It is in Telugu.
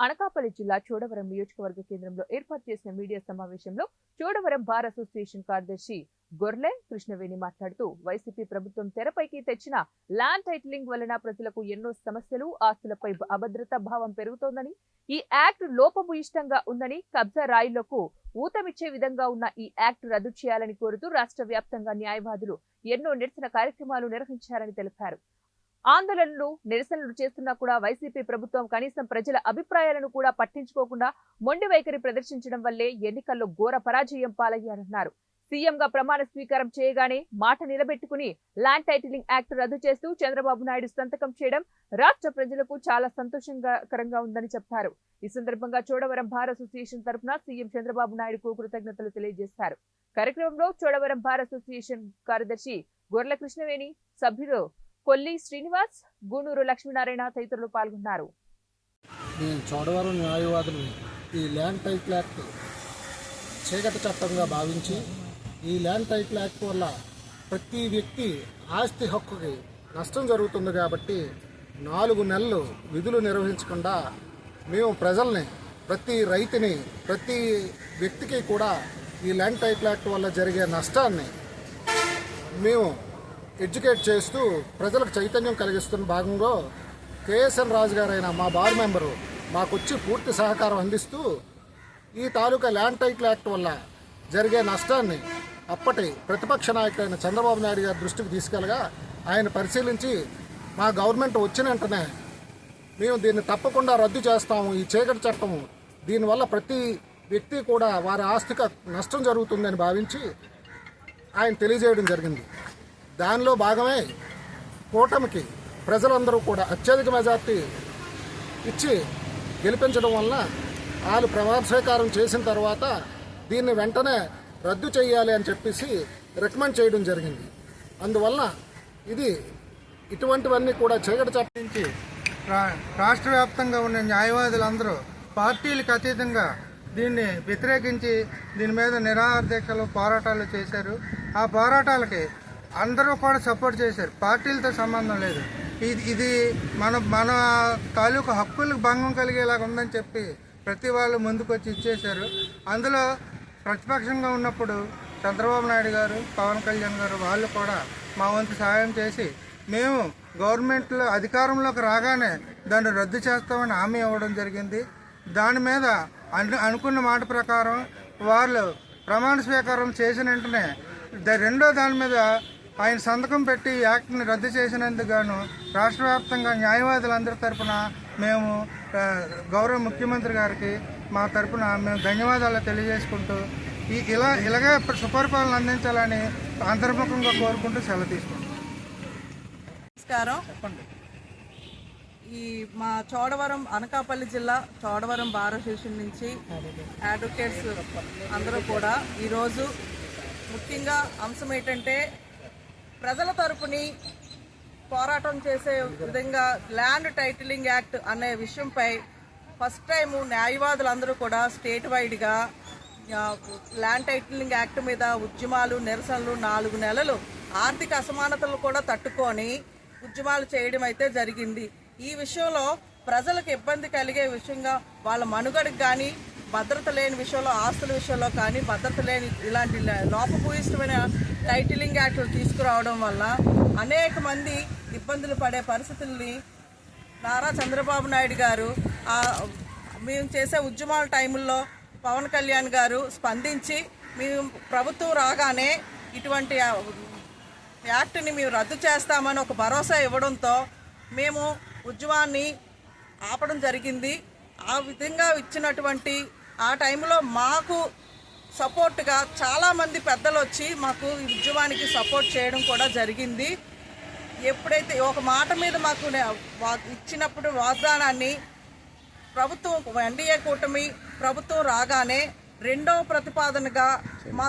అనకాపల్లి జిల్లా చోడవరం నియోజకవర్గ కేంద్రంలో ఏర్పాటు చేసిన మీడియా సమావేశంలో చోడవరం బార్ అసోసియేషన్ కార్యదర్శి గొర్లె కృష్ణవేణి మాట్లాడుతూ వైసీపీ ప్రభుత్వం తెరపైకి తెచ్చిన ల్యాండ్ టైటిలింగ్ వలన ప్రజలకు ఎన్నో సమస్యలు ఆస్తులపై అభద్రతా భావం పెరుగుతోందని ఈ యాక్ట్ లోపభూయిష్టంగా ఉందని కబ్జా రాయిలకు ఊతమిచ్చే విధంగా ఉన్న ఈ యాక్ట్ రద్దు చేయాలని కోరుతూ రాష్ట్ర వ్యాప్తంగా న్యాయవాదులు ఎన్నో నిరసన కార్యక్రమాలు నిర్వహించారని తెలిపారు. ఆందోళనలు నిరసనలు చేస్తున్నా కూడా వైసీపీ ప్రభుత్వం కనీసం ప్రజల అభిప్రాయాలను కూడా పట్టించుకోకుండా మొండి వైఖరి ప్రదర్శించడం వల్లే ఎన్నికల్లో ఘోర పరాజయం పాలయ్యారన్నారు. సీఎంగా ప్రమాణ స్వీకారం చేయగానే మాట నిలబెట్టుకుని ల్యాండ్ టైటిలింగ్ యాక్ట్ రద్దు చేస్తూ చంద్రబాబు నాయుడు సంతకం చేయడం రాష్ట్ర ప్రజలకు చాలా సంతోషకరంగా ఉందని చెప్పారు ఈ సందర్భంగా చోడవరం బార్ అసోసియేషన్ తరఫున సీఎం చంద్రబాబు నాయుడుకు కృతజ్ఞతలు తెలియజేశారు కార్యక్రమంలో చోడవరం బార్ అసోసియేషన్ కార్యదర్శి గొర్ల కృష్ణవేణి సభ్యులు కొల్లి శ్రీనివాస్ గూనూరు లక్ష్మీనారాయణ తదితరులు పాల్గొన్నారు. నేను చోడవరం న్యాయవాదులు. ఈ ల్యాండ్ టైటిల్ యాక్ట్ చీకటి చట్టంగా భావించి ఈ ల్యాండ్ టైటిల్ యాక్ట్ వల్ల ప్రతి వ్యక్తి ఆస్తి హక్కుకి నష్టం జరుగుతుంది కాబట్టి నాలుగు నెలలు విధులు నిర్వహించకుండా మేము ప్రజల్ని ప్రతి రైతుని ప్రతి వ్యక్తికి కూడా ఈ ల్యాండ్ టైటిల్ యాక్ట్ వల్ల జరిగే నష్టాన్ని మేము ఎడ్యుకేట్ చేస్తూ ప్రజలకు చైతన్యం కలిగిస్తున్న భాగంగా కేఎస్ఎన్ రాజు గారైన మా బార్ మెంబరు మాకొచ్చి పూర్తి సహకారం అందిస్తూ ఈ తాలూకా ల్యాండ్ టైటిల్ యాక్ట్ వల్ల జరిగే నష్టాన్ని అప్పటి ప్రతిపక్ష నాయకుడైన చంద్రబాబు నాయుడు గారి దృష్టికి తీసుకెళ్ళగా ఆయన పరిశీలించి మా గవర్నమెంట్ వచ్చిన వెంటనే మేము దీన్ని తప్పకుండా రద్దు చేస్తాము ఈ చీకటి చట్టము దీనివల్ల ప్రతి వ్యక్తి కూడా వారి ఆస్తిక నష్టం జరుగుతుందని భావించి ఆయన తెలియజేయడం జరిగింది. దానిలో భాగమే కూటమికి ప్రజలందరూ కూడా అత్యధిక మెజార్టీ ఇచ్చి గెలిపించడం వల్ల వాళ్ళు ప్రమాణ స్వీకారం చేసిన తర్వాత దీన్ని వెంటనే రద్దు చేయాలి అని చెప్పేసి రికమెండ్ చేయడం జరిగింది. అందువల్ల ఇది ఇటువంటివన్నీ కూడా చీకటి చట్టించి రా- రాష్ట్ర వ్యాప్తంగా ఉన్న న్యాయవాదులందరూ పార్టీలకు అతీతంగా దీన్ని వ్యతిరేకించి దీని మీద నిరాహార దీక్షలు పోరాటాలు చేశారు. ఆ పోరాటాలకి అందరూ కూడా సపోర్ట్ చేశారు. పార్టీలతో సంబంధం లేదు. ఇది ఇది మన మన తాలూకు హక్కులకు భంగం కలిగేలాగా ఉందని చెప్పి ప్రతి వాళ్ళు ముందుకొచ్చి ఇచ్చేశారు. అందులో ప్రతిపక్షంగా ఉన్నప్పుడు చంద్రబాబు నాయుడు గారు పవన్ కళ్యాణ్ గారు వాళ్ళు కూడా మా వంతు సహాయం చేసి మేము గవర్నమెంట్లో అధికారంలోకి రాగానే దాన్ని రద్దు చేస్తామని హామీ ఇవ్వడం జరిగింది. దాని మీద అను అనుకున్న మాట ప్రకారం వాళ్ళు ప్రమాణ స్వీకారం చేసిన వెంటనే రెండో దాని మీద ఆయన సంతకం పెట్టి యాక్ట్ని రద్దు చేసినందుకు గాను రాష్ట్ర వ్యాప్తంగా న్యాయవాదులందరి తరపున మేము గౌరవ ముఖ్యమంత్రి గారికి మా తరపున మేము ధన్యవాదాలు తెలియజేసుకుంటూ ఈ ఇలా ఇలాగే సుపరిపాలన అందించాలని అంతర్ముఖంగా కోరుకుంటూ సెలవు తీసుకుంటాం నమస్కారం. ఈ మా చోడవరం అనకాపల్లి జిల్లా చోడవరం బార్ అసోసియేషన్ నుంచి అడ్వకేట్స్ అందరూ కూడా ఈరోజు ముఖ్యంగా అంశం ఏంటంటే ప్రజల తరపుని పోరాటం చేసే విధంగా ల్యాండ్ టైటిలింగ్ యాక్ట్ అనే విషయంపై ఫస్ట్ టైం న్యాయవాదులందరూ కూడా స్టేట్ వైడ్గా ల్యాండ్ టైటిలింగ్ యాక్ట్ మీద ఉద్యమాలు నిరసనలు నాలుగు నెలలు ఆర్థిక అసమానతలు కూడా తట్టుకొని ఉద్యమాలు చేయడం అయితే జరిగింది. ఈ విషయంలో ప్రజలకు ఇబ్బంది కలిగే విషయంగా వాళ్ళ మనుగడకు కానీ భద్రత లేని విషయంలో ఆస్తుల విషయంలో కానీ భద్రత లేని ఇలాంటి లోపభూయిష్టమైన టైటిలింగ్ యాక్టులు తీసుకురావడం వల్ల అనేక మంది ఇబ్బందులు పడే పరిస్థితుల్ని నారా చంద్రబాబు నాయుడు గారు మేము చేసే ఉద్యమాల టైంలో పవన్ కళ్యాణ్ గారు స్పందించి మేము ప్రభుత్వం రాగానే ఇటువంటి యాక్ట్ని మేము రద్దు చేస్తామని ఒక భరోసా ఇవ్వడంతో మేము ఉద్యమాన్ని ఆపడం జరిగింది. ఆ విధంగా ఇచ్చినటువంటి ఆ టైంలో మాకు సపోర్ట్గా చాలామంది పెద్దలు వచ్చి మాకు ఈ ఉద్యమానికి సపోర్ట్ చేయడం కూడా జరిగింది. ఎప్పుడైతే ఒక మాట మీద మాకు వా- ఇచ్చినప్పుడు వాగ్దానాన్ని ప్రభుత్వం ఎన్డీఏ కూటమి ప్రభుత్వం రాగానే రెండవ ప్రతిపాదనగా మా